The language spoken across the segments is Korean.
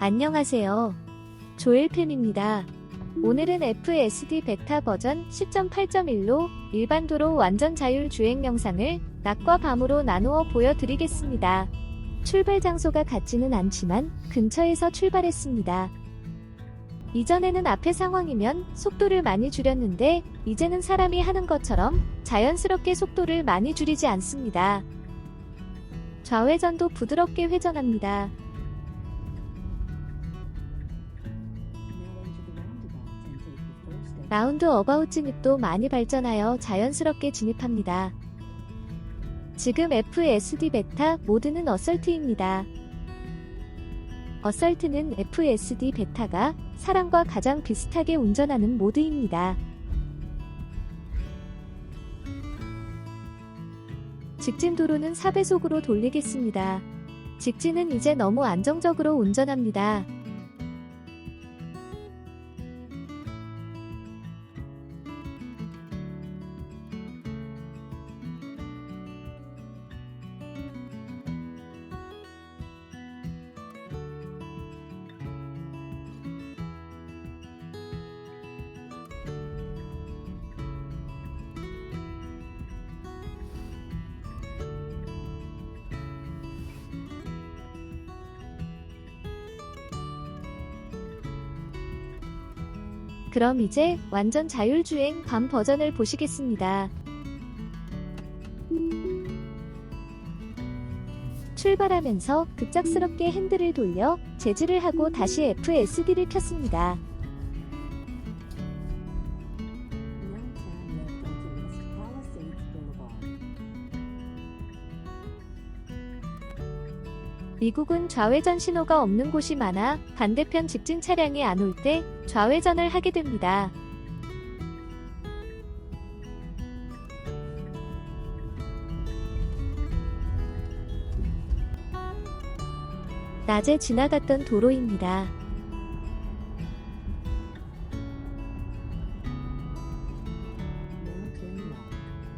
안녕하세요. 조엘팸입니다. 오늘은 FSD 베타 버전 10.8.1로 일반 도로 완전 자율 주행 영상을 낮과 밤으로 나누어 보여드리겠습니다. 출발 장소가 같지는 않지만 근처에서 출발했습니다. 이전에는 앞에 상황이면 속도를 많이 줄였는데 이제는 사람이 하는 것처럼 자연스럽게 속도를 많이 줄이지 않습니다. 좌회전도 부드럽게 회전합니다. 라운드 어바웃 진입도 많이 발전하여 자연스럽게 진입합니다. 지금 FSD 베타 모드는 어설트입니다. 어설트는 FSD 베타가 사람과 가장 비슷하게 운전하는 모드입니다. 직진 도로는 4배속으로 돌리겠습니다. 직진은 이제 너무 안정적으로 운전합니다. 그럼 이제 완전 자율주행 밤 버전을 보시겠습니다. 출발하면서 급작스럽게 핸들을 돌려 제지를 하고 다시 FSD를 켰습니다. 미국은 좌회전 신호가 없는 곳이 많아 반대편 직진 차량이 안 올 때 좌회전을 하게 됩니다. 낮에 지나갔던 도로입니다.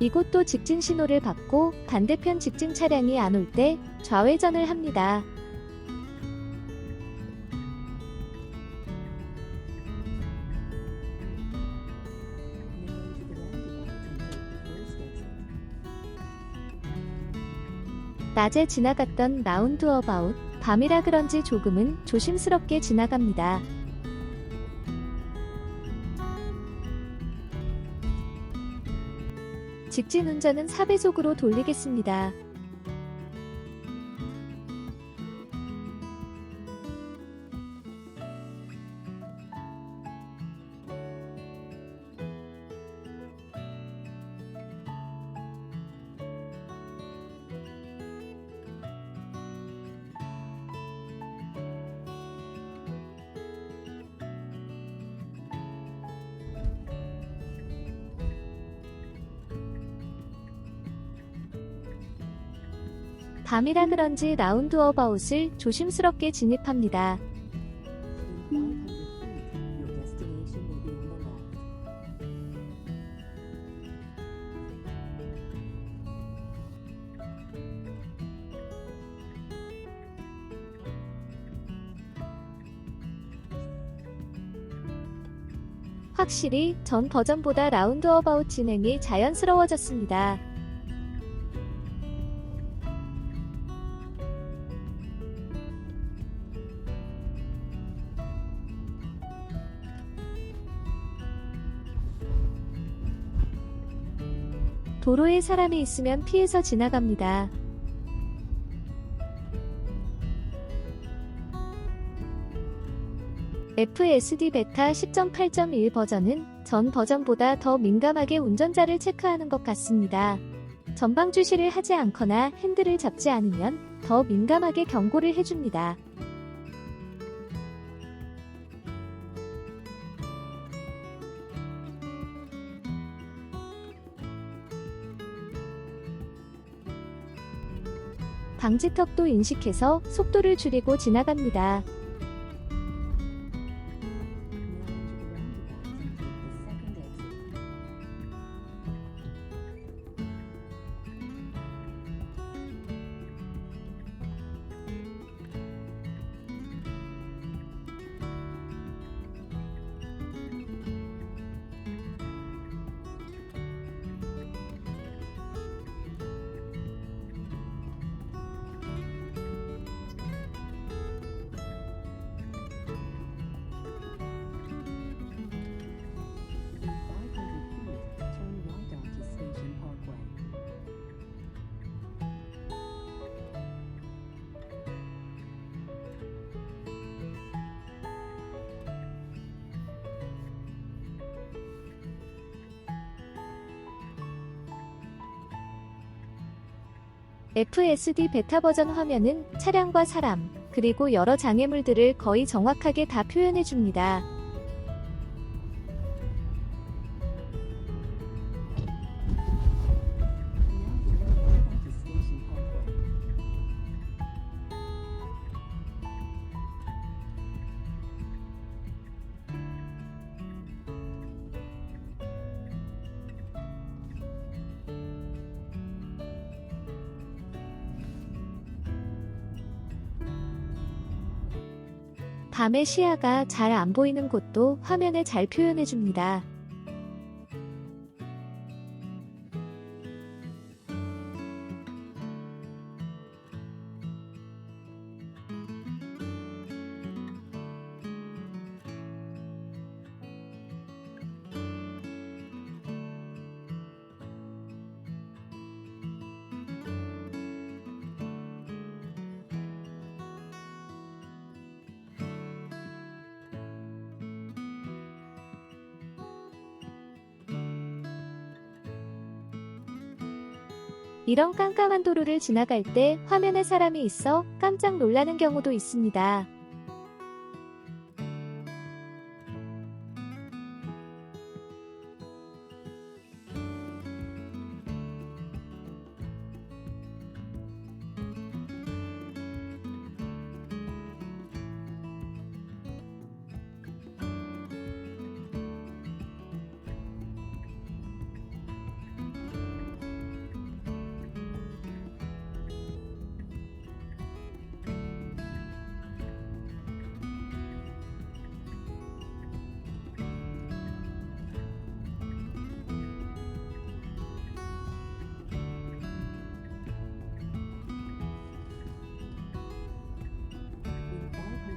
이곳도 직진 신호를 받고 반대편 직진 차량이 안 올 때 좌회전을 합니다. 낮에 지나갔던 라운드 어바웃, 밤이라 그런지 조금은 조심스럽게 지나갑니다. 직진 운전은 4배속으로 돌리겠습니다. 밤이라 그런지 라운드 어바웃을 조심스럽게 진입합니다. Within 500 feet, your destination will be on the left. 확실히 전 버전보다 라운드 어바웃 진행이 자연스러워졌습니다. 도로에 사람이 있으면 피해서 지나갑니다. FSD 베타 10.8.1 버전은 전 버전보다 더 민감하게 운전자를 체크하는 것 같습니다. 전방 주시를 하지 않거나 핸들을 잡지 않으면 더 민감하게 경고를 해줍니다. 방지턱도 인식해서 속도를 줄이고 지나갑니다. FSD 베타 버전 화면은 차량과 사람, 그리고 여러 장애물들을 거의 정확하게 다 표현해 줍니다. 밤의 시야가 잘 안 보이는 곳도 화면에 잘 표현해 줍니다. 이런 깜깜한 도로를 지나갈 때 화면에 사람이 있어 깜짝 놀라는 경우도 있습니다.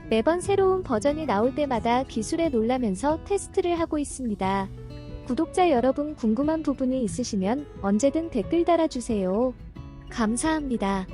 매번 새로운 버전이 나올 때마다 기술에 놀라면서 테스트를 하고 있습니다. 구독자 여러분 궁금한 부분이 있으시면 언제든 댓글 달아주세요. 감사합니다.